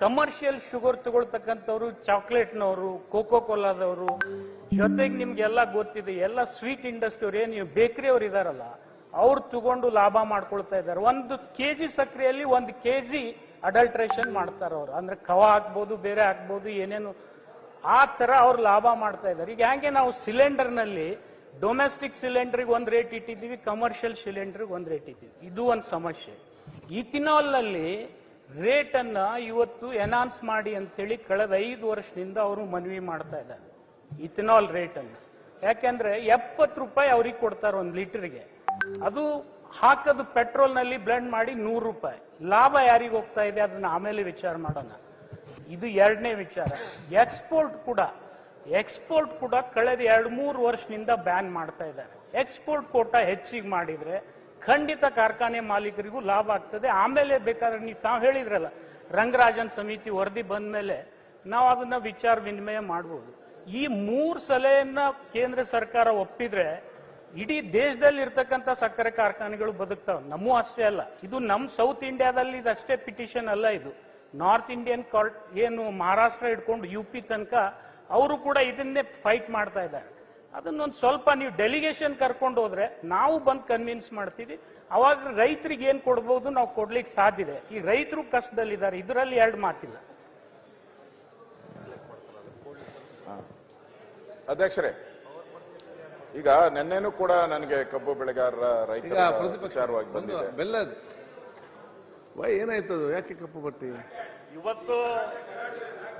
Commercial sugar ತಗೊಳ್ತಕ್ಕಂಥವ್ರು ಚಾಕ್ಲೇಟ್ನವರು cocoa ಕೋಲಾದವರು ಜೊತೆಗೆ ನಿಮ್ಗೆಲ್ಲ ಗೊತ್ತಿದೆ, ಎಲ್ಲ ಸ್ವೀಟ್ ಇಂಡಸ್ಟ್ರಿ ಅವ್ರು ಏನು ಬೇಕರಿ ಅವ್ರು ಇದಾರಲ್ಲ, ಅವ್ರು ತಗೊಂಡು ಲಾಭ ಮಾಡ್ಕೊಳ್ತಾ ಇದ್ದಾರೆ ಒಂದು ಕೆಜಿ ಸಕ್ಕರೆಯಲ್ಲಿ ಒಂದು ಕೆಜಿ ಅಡಲ್ಟ್ರೇಷನ್ ಮಾಡ್ತಾರೆ ಅವ್ರು. ಅಂದ್ರೆ ಕವ ಹಾಕ್ಬೋದು, ಬೇರೆ ಹಾಕ್ಬೋದು, ಏನೇನು, ಆ ತರ ಅವ್ರು ಲಾಭ ಮಾಡ್ತಾ ಇದ್ದಾರೆ ಈಗ ಹ್ಯಾಂಗೆ ನಾವು ಸಿಲಿಂಡರ್ನಲ್ಲಿ ಡೊಮೆಸ್ಟಿಕ್ ಸಿಲಿಂಡರ್ಗೆ ಒಂದ್ ರೇಟ್ ಇಟ್ಟಿದ್ದೀವಿ ಕಮರ್ಷಿಯಲ್ ಸಿಲಿಂಡರ್ಗೆ ಒಂದ್ ರೇಟ್ ಇಟ್ಟಿದ್ದೀವಿ. ಇದು ಒಂದು ಸಮಸ್ಯೆ. ಈ ನಲ್ಲಿ ರೇಟ್ ಅನ್ನ ಇವತ್ತು ಎನೌನ್ಸ್ ಮಾಡಿ ಅಂತ ಹೇಳಿ ಕಳೆದ ಐದು ವರ್ಷದಿಂದ ಅವರು ಮನವಿ ಮಾಡ್ತಾ ಇದ್ದಾರೆ. ಇಥನಾಲ್ ರೇಟ್ ಅನ್ನ ಯಾಕೆಂದ್ರೆ ಎಪ್ಪತ್ತು ರೂಪಾಯಿ ಅವ್ರಿಗೆ ಕೊಡ್ತಾರೆ ಒಂದು ಲೀಟರ್ಗೆ. ಅದು ಹಾಕೋದು ಪೆಟ್ರೋಲ್ನಲ್ಲಿ ಬ್ಲೆಂಡ್ ಮಾಡಿ ನೂರು ರೂಪಾಯಿ. ಲಾಭ ಯಾರಿಗೆ ಹೋಗ್ತಾ ಇದೆ ಅದನ್ನ ಆಮೇಲೆ ವಿಚಾರ ಮಾಡೋಣ. ಇದು ಎರಡನೇ ವಿಚಾರ. ಎಕ್ಸ್ಪೋರ್ಟ್ ಕೂಡ. ಎಕ್ಸ್ಪೋರ್ಟ್ ಕೂಡ ಕಳೆದ ಎರಡು ಮೂರು ವರ್ಷದಿಂದ ಬ್ಯಾನ್ ಮಾಡ್ತಾ ಇದ್ದಾರೆ. ಎಕ್ಸ್ಪೋರ್ಟ್ ಕೋಟ ಹೆಚ್ಚಿಗೆ ಮಾಡಿದ್ರೆ ಖಂಡಿತ ಕಾರ್ಖಾನೆ ಮಾಲೀಕರಿಗೂ ಲಾಭ ಆಗ್ತದೆ. ಆಮೇಲೆ ಬೇಕಾದ್ರೆ ನೀವು ತಾವು ಹೇಳಿದ್ರಲ್ಲ, ರಂಗರಾಜನ್ ಸಮಿತಿ ವರದಿ ಬಂದ ಮೇಲೆ ನಾವು ಅದನ್ನ ವಿಚಾರ ವಿನಿಮಯ ಮಾಡಬಹುದು ಈ ಮೂರು ಸಲಹೆಯನ್ನ ಕೇಂದ್ರ ಸರ್ಕಾರ ಒಪ್ಪಿದ್ರೆ ಇಡೀ ದೇಶದಲ್ಲಿ ಇರ್ತಕ್ಕಂಥ ಸಕ್ಕರೆ ಕಾರ್ಖಾನೆಗಳು ಬದುಕ್ತಾವ. ನಮ್ಮೂ ಅಷ್ಟೇ ಅಲ್ಲ, ಇದು ನಮ್ಮ ಸೌತ್ ಇಂಡಿಯಾದಲ್ಲಿ ಇದಷ್ಟೇ ಪಿಟಿಷನ್ ಅಲ್ಲ ಇದು. ನಾರ್ತ್ ಇಂಡಿಯನ್ ಕಾರ್ಟ್ ಏನು ಮಹಾರಾಷ್ಟ್ರ ಹಿಡ್ಕೊಂಡು ಯು ಪಿ ತನಕ ಅವರು ಕೂಡ ಇದನ್ನೇ ಫೈಟ್ ಮಾಡ್ತಾ ಇದ್ದಾರೆ. ಅದನ್ನೊಂದು ಸ್ವಲ್ಪ ನೀವು ಡೆಲಿಗೇಷನ್ ಕರ್ಕೊಂಡು ಹೋದ್ರೆ ನಾವು ಬಂದು ಕನ್ವಿನ್ಸ್ ಮಾಡ್ತೀವಿ. ಅವಾಗ ರೈತರಿಗೆ ಏನು ಕೊಡ್ಬೋದು ನಾವು ಕೊಡ್ಲಿಕ್ಕೆ ಸಾಧ್ಯ ಇದೆ. ಈ ರೈತರು ಕಷ್ಟದಲ್ಲಿದ್ದಾರೆ ಇದರಲ್ಲಿ ಎರಡು ಮಾತಿಲ್ಲ. ಅಧ್ಯಕ್ಷರೇ ಈಗ ನಿನ್ನೆನೂ ಕೂಡ ನನಗೆ ಕಬ್ಬು ಬೆಳೆಗಾರರ ರೈತರ ವಿಚಾರವಾಗಿ ಬಂದಿದೆ. ಬೆಲ್ಲ ವೈ ಏನಾಯ್ತದು ಯಾಕೆ ಕಪ್ಪು ಬಟ್ಟಿ ಇವತ್ತು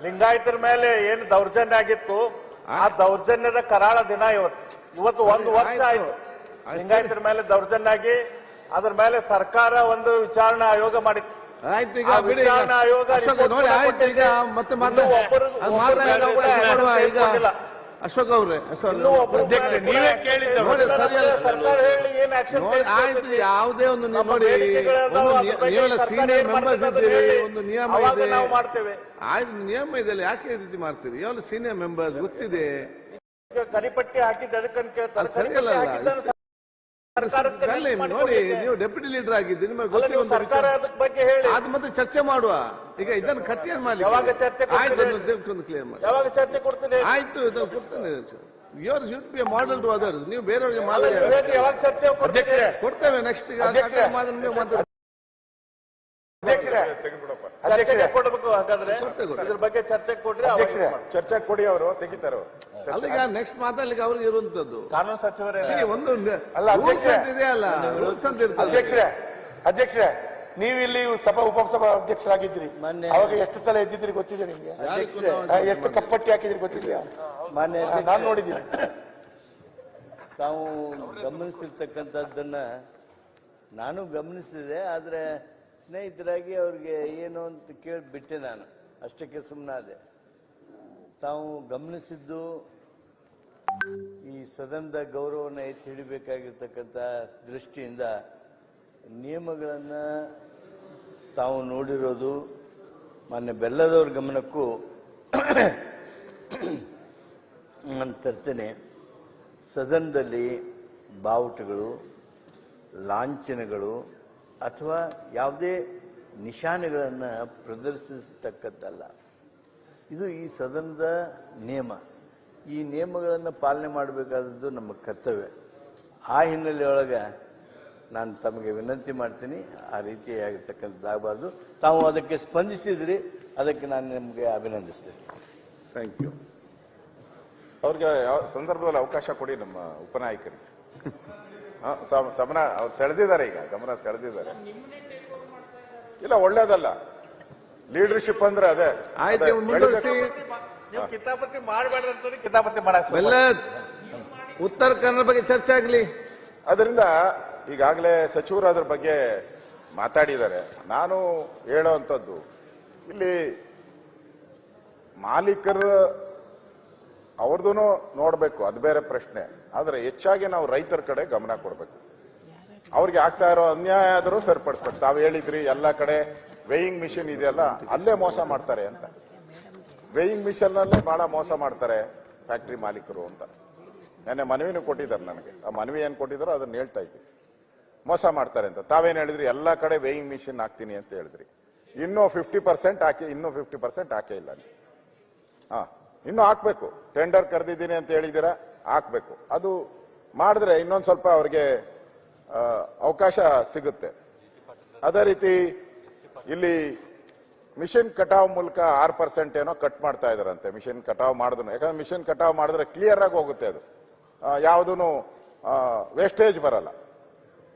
ಲಿಂಗಾಯತರ ಮೇಲೆ ಏನು ದೌರ್ಜನ್ಯ ಆಗಿತ್ತು? ಆ ದೌರ್ಜನ್ಯದ ಕರಾಳ ದಿನ ಇವತ್ತು ಇವತ್ತು ಒಂದು ವರ್ಷ ಆಯ್ತು. ಲಿಂಗಾಯತರ ಮೇಲೆ ದೌರ್ಜನ್ಯ ಆಗಿ ಅದ್ರ ಮೇಲೆ ಸರ್ಕಾರ ಒಂದು ವಿಚಾರಣಾ ಆಯೋಗ ಮಾಡಿತ್ತು ಆಯ್ತು ಈಗ ಬಿಡಿ ಈಗ. ವಿಚಾರಣಾ ಆಯೋಗ ಅಶೋಕ್ ನೋಡಿ ಕೂಡ ಆಯ್ತು ಈಗ ಕೊಟ್ಟಿದೆ. ಮತ್ತೆ ಇನ್ನೂ ಒಬ್ಬರು- ಅದು ಒಬ್ಬರ ಈಗ. ಅಶೋಕ್ ಅವ್ರೆ ಅಧ್ಯಕ್ಷರೇ, ನೀವೇ ಕೇಳಿದ್ದು ನೋಡಿ. ಸರ್ಕಾರ ಹೇಳಿ ಏನ್ ಆಕ್ಷನ್ ನೋಡಿ ಆಯ್ತು ಯಾವುದೇ ಒಂದು ನಮ್ಮ ನೋಡಿ ಬೇಡಿಕೆಗಳನ್ನ ಒಂದು ಅದ್ರ ಬಗ್ಗೆ ನೀವೆಲ್ಲ ಸರ್ಕಾರ ಸೀನಿಯರ್ ಏನ್ ಮೆಂಬರ್ಸ್ ಮಾಡ್ತದೆ ಇದ್ದೀರಿ ಹೇಳಿ. ಒಂದು ನಿಯಮ ಅವಾಗ ಇದೆ ನಾವು ಮಾಡ್ತೇವೆ ಆಯ್ತು ನಿಯಮ ಇದೆ ಯಾಕೆ ಈ ರೀತಿ ಮಾಡ್ತೀರಿ ಯಾವಲ್ಲ ಸೀನಿಯರ್ ಮೆಂಬರ್ಸ್ ಗೊತ್ತಿದೆ ಈಗ ಕರಿಪಟ್ಟಿ ಹಾಕಿದ್ದು ಅದಕ್ಕಂತ ಕೇಳ್ತಾರೆ ಕರಿಪಟ್ಟಿ ಅಲ್ಲ. ಹಾಕಿದ್ದನ್ನು ನೋಡಿ. ನೀವು ಡೆಪ್ಯೂಟಿ ಲೀಡರ್ ಆಗಿದ್ದು ನಿಮಗೆ ಬಗ್ಗೆ ಹೇಳಿ. ಅದು ಮತ್ತೆ ಚರ್ಚೆ ಮಾಡುವ. ಈಗ ಇದನ್ನು ಕಟ್ಟಿ ಏನ್ ಯಾವಾಗ ಚರ್ಚೆ? ಆಯ್ತು ಕ್ಲಿಯರ್ ಮಾಡಿ. ಯಾವಾಗ ಚರ್ಚೆ ಕೊಡ್ತೀನಿ ಆಯ್ತು ಇದನ್ನು ಕೊಡ್ತೇನೆ your should be model to others ನೀವು ಬೇರೆಯವರಿಗೆ ಮಾತಾಡಿ. ಮಾಡಿ ಯಾವಾಗ ಚರ್ಚೆ? ಕೊಡ್ತೇವೆ ನೆಕ್ಸ್ಟ್. ಮಾತಾಡ. ಅಧ್ಯಕ್ಷರೇ, ಕೊಡ್ಬೇಕು ಹಾಗಾದ್ರೆ. ಇದ್ರ ಬಗ್ಗೆ ಚರ್ಚೆ ಕೊಡ್ರಿ ಅಧ್ಯಕ್ಷರೇ ಚರ್ಚೆ ಕೊಡಿ ಅವರು ತೆಗಿತಾರೆ ಅವರು. ಅಲ್ಲ ನೆಕ್ಸ್ಟ್ ಮಾತಾಡ್ಲಿಕ್ಕೆ ಅವ್ರಿಗೆ ಇರುವಂತದ್ದು. ಕಾನೂನು ಸಚಿವರೇ. ಒಂದು ಅಲ್ಲ, ಇದೆಯಲ್ಲ ರೂಲ್ಸ್ ಅಂತ ಇರ್ತದೆ ಅಧ್ಯಕ್ಷರೇ ಅಧ್ಯಕ್ಷರೇ ನೀವು ಇಲ್ಲಿ ಸಭಾ ಉಪಸಭಾ ಅಧ್ಯಕ್ಷರಾಗಿದ್ರಿ ಅವಾಗ ಎಷ್ಟು ಸಲ ಎದ್ದಿದ್ರಿ ಗೊತ್ತಿದೆ ನಿಮ್ಗೆ? ಎಷ್ಟು ಕಪ್ಪಟ್ಟಿ ಹಾಕಿದ್ರಿ ಗೊತ್ತಿದೆಯಾ? ಮಾನ್ಯ ನಾನ್ ನೋಡಿದ್ದೀನಿ. ತಾವು ಗಮನಿಸಿರ್ತಕ್ಕಂಥದ್ದನ್ನ ನಾನು ಗಮನಿಸಿದೆ ಆದರೆ ಸ್ನೇಹಿತರಾಗಿ ಅವ್ರಿಗೆ ಏನು ಅಂತ ಕೇಳಿಬಿಟ್ಟೆ ನಾನು. ಅಷ್ಟಕ್ಕೆ ಸುಮ್ಮನಾದೆ ತಾವು ಗಮನಿಸಿದ್ದು ಈ ಸದನದ ಗೌರವವನ್ನು ಎತ್ತಿ ಹಿಡಿಬೇಕಾಗಿರ್ತಕ್ಕಂಥ ದೃಷ್ಟಿಯಿಂದ ನಿಯಮಗಳನ್ನು ತಾವು ನೋಡಿರೋದು, ಮಾನ್ಯ ಬೆಲ್ಲದವ್ರ ಗಮನಕ್ಕೂ ನಾನು ತರ್ತೇನೆ. ಸದನದಲ್ಲಿ ಬಾವುಟಗಳು, ಲಾಂಛನಗಳು ಅಥವಾ ಯಾವುದೇ ನಿಶಾನೆಗಳನ್ನು ಪ್ರದರ್ಶಿಸತಕ್ಕದ್ದಲ್ಲ. ಇದು ಈ ಸದನದ ನಿಯಮ. ಈ ನಿಯಮಗಳನ್ನು ಪಾಲನೆ ಮಾಡಬೇಕಾದದ್ದು ನಮ್ಮ ಕರ್ತವ್ಯ. ಆ ಹಿನ್ನೆಲೆಯೊಳಗೆ ನಾನು ತಮಗೆ ವಿನಂತಿ ಮಾಡ್ತೀನಿ, ಆ ರೀತಿಯಾಗಿರ್ತಕ್ಕಂಥದ್ದಾಗಬಾರ್ದು. ತಾವು ಅದಕ್ಕೆ ಸ್ಪಂದಿಸಿದ್ರಿ, ಅದಕ್ಕೆ ನಾನು ನಿಮಗೆ ಅಭಿನಂದಿಸ್ತೇನೆ. ಥ್ಯಾಂಕ್ ಯು ಅವ್ರಿಗೆ ಯಾವ ಸಂದರ್ಭದಲ್ಲಿ ಅವಕಾಶ ಕೊಡಿ ನಮ್ಮ ಉಪನಾಯಕರಿಗೆ. ಸಮನ ಅವ್ರು ಸೆಳೆದಿದ್ದಾರೆ ಈಗ ಗಮನ ಸೆಳೆದಿದ್ದಾರೆ. ಇಲ್ಲ ಒಳ್ಳೇದಲ್ಲ. ಲೀಡರ್ಶಿಪ್ ಅಂದ್ರೆ ಅದೇ. ಆಯ್ತು ಮುಂದುವರಿಸಿ. ನೀವು ಕಿತಾಪತಿ ಮಾಡಬೇಡ ಅಂತ ಕಿತಾಪತಿ ಉತ್ತರ ಕನ್ನಡ ಬಗ್ಗೆ ಚರ್ಚೆ ಆಗ್ಲಿ. ಅದರಿಂದ ಈಗಾಗಲೇ ಸಚಿವರು ಅದ್ರ ಬಗ್ಗೆ ಮಾತಾಡಿದ್ದಾರೆ. ನಾನು ಹೇಳೋವಂಥದ್ದು ಇಲ್ಲಿ ಮಾಲೀಕರು ಅವ್ರದ್ದು ನೋಡ್ಬೇಕು ಅದು ಬೇರೆ ಪ್ರಶ್ನೆ. ಆದ್ರೆ ಹೆಚ್ಚಾಗಿ ನಾವು ರೈತರ ಕಡೆ ಗಮನ ಕೊಡಬೇಕು. ಅವ್ರಿಗೆ ಆಗ್ತಾ ಇರೋ ಅನ್ಯಾಯ ಆದರೂ ಸರಿಪಡಿಸ್ಬೇಕು. ತಾವು ಹೇಳಿದ್ರಿ, ಎಲ್ಲ ಕಡೆ ವೇಯಿಂಗ್ ಮಿಷಿನ್ ಇದೆಯಲ್ಲ, ಅಲ್ಲೇ ಮೋಸ ಮಾಡ್ತಾರೆ ಅಂತ. ವೇಯಿಂಗ್ ಮಿಷನ್ ನಲ್ಲೇ ಬಹಳ ಮೋಸ ಮಾಡ್ತಾರೆ ಫ್ಯಾಕ್ಟ್ರಿ ಮಾಲೀಕರು ಅಂತ. ನೆನ್ನೆ ಮನವಿನೂ ಕೊಟ್ಟಿದ್ದಾರೆ ನನಗೆ. ಆ ಮನವಿ ಏನು ಕೊಟ್ಟಿದ್ದಾರೋ ಅದನ್ನ ಹೇಳ್ತಾ ಇದ್ದೀನಿ. ಮೋಸ ಮಾಡ್ತಾರೆ ಅಂತ. ತಾವೇನು ಹೇಳಿದ್ರಿ, ಎಲ್ಲಾ ಕಡೆ ವೇಯಿಂಗ್ ಮಿಷಿನ್ ಹಾಕ್ತೀನಿ ಅಂತ ಹೇಳಿದ್ರಿ. ಇನ್ನೂ ಫಿಫ್ಟಿ ಪರ್ಸೆಂಟ್ ಹಾಕಿ, ಇನ್ನೂ ಫಿಫ್ಟಿ ಪರ್ಸೆಂಟ್ ಹಾಕೇ ಇಲ್ಲ. ಹಾ, ಇನ್ನೂ ಹಾಕ್ಬೇಕು. ಟೆಂಡರ್ ಕರೆದಿದ್ದೀನಿ ಅಂತ ಹೇಳಿದ್ದೀರಾ? ಹಾಕ್ಬೇಕು. ಅದು ಮಾಡಿದ್ರೆ ಇನ್ನೊಂದು ಸ್ವಲ್ಪ ಅವರಿಗೆ ಅವಕಾಶ ಸಿಗುತ್ತೆ. ಅದೇ ರೀತಿ ಇಲ್ಲಿ ಮಿಷಿನ್ ಕಟಾವ್ ಮೂಲಕ ಆರು ಪರ್ಸೆಂಟ್ ಏನೋ ಕಟ್ ಮಾಡ್ತಾ ಇದಾರಂತೆ. ಮಿಷಿನ್ ಕಟಾವ್ ಮಾಡಿದ್ರು ಯಾಕಂದ್ರೆ ಮಿಷಿನ್ ಕಟಾವ್ ಮಾಡಿದ್ರೆ ಕ್ಲಿಯರ್ ಆಗಿ ಹೋಗುತ್ತೆ ಅದು. ಯಾವುದೂ ವೇಸ್ಟೇಜ್ ಬರಲ್ಲ.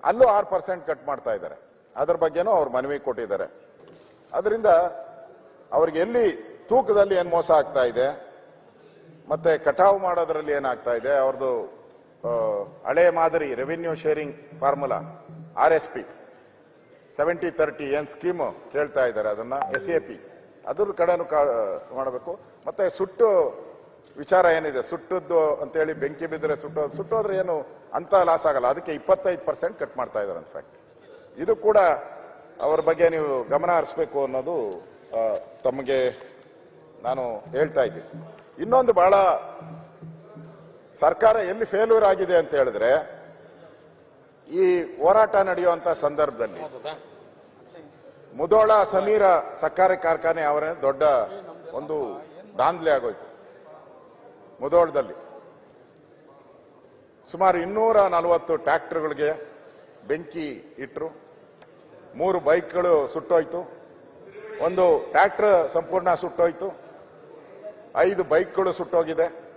ಅಲ್ಲೂ ಆರು ಪರ್ಸೆಂಟ್ ಕಟ್ ಮಾಡ್ತಾ ಇದ್ದಾರೆ ಅದ್ರ ಬಗ್ಗೆನೂ ಅವ್ರು ಮನವಿ ಕೊಟ್ಟಿದ್ದಾರೆ. ಅದರಿಂದ ಅವ್ರಿಗೆ ಎಲ್ಲಿ ತೂಕದಲ್ಲಿ ಏನು ಮೋಸ ಆಗ್ತಾ ಇದೆ ಮತ್ತೆ ಕಟಾವು ಮಾಡೋದ್ರಲ್ಲಿ ಏನಾಗ್ತಾ ಇದೆ? ಅವ್ರದ್ದು ಹಳೆ ಮಾದರಿ revenue sharing formula R S P seventy thirty ಏನ್ ಸ್ಕೀಮು ಕೇಳ್ತಾ ಇದ್ದಾರೆ ಅದನ್ನ ಎಸ್ ಎ ಪಿ ಅದ್ರ ಕಡೆನೂ ಮಾಡಬೇಕು. ಮತ್ತೆ ಸುಟ್ಟು ವಿಚಾರ ಏನಿದೆ? ಸುಟ್ಟದ್ದು ಅಂತೇಳಿ ಬೆಂಕಿ ಬಿದ್ದರೆ ಸುಟ್ಟೋದು ಸುಟ್ಟೋದ್ರೆ ಏನು ಅಂತ ಲಾಸ್ ಆಗಲ್ಲ. ಅದಕ್ಕೆ ಇಪ್ಪತ್ತೈದು ಪರ್ಸೆಂಟ್ ಕಟ್ ಮಾಡ್ತಾ ಇದ್ದಾರೆ ಅಂತ ಫ್ಯಾಕ್ಟ್ ಇದು ಕೂಡ ಅವ್ರ ಬಗ್ಗೆ ನೀವು ಗಮನ ಹರಿಸ್ಬೇಕು ಅನ್ನೋದು ತಮಗೆ ನಾನು ಹೇಳ್ತಾ ಇದ್ದೀನಿ. ಇನ್ನೊಂದು ಬಹಳ ಸರ್ಕಾರ ಎಲ್ಲಿ ಫೇಲ್ಯೂರ್ ಆಗಿದೆ ಅಂತ ಹೇಳಿದ್ರೆ ಈ ಹೋರಾಟ ನಡೆಯುವಂತ ಸಂದರ್ಭದಲ್ಲಿ ಮುದೋಳ ಸಮೀರ ಸಕ್ಕರೆ ಕಾರ್ಖಾನೆ ಅವರೇ ದೊಡ್ಡ ಒಂದು ದಾಂಧಲೆ ಆಗೋಯ್ತು. ಮುದೋಳದಲ್ಲಿ ಸುಮಾರು ಇನ್ನೂರ ನಲವತ್ತು ಟ್ರ್ಯಾಕ್ಟರ್ಗಳಿಗೆ ಬೆಂಕಿ ಇಟ್ಟರು ಮೂರು ಬೈಕ್ಗಳು ಸುಟ್ಟೋಯ್ತು, ಒಂದು ಟ್ರ್ಯಾಕ್ಟರ್ ಸಂಪೂರ್ಣ ಸುಟ್ಟೋಯ್ತು. ಐದು ಬೈಕ್ಗಳು ಸುಟ್ಟೋಗಿದೆ.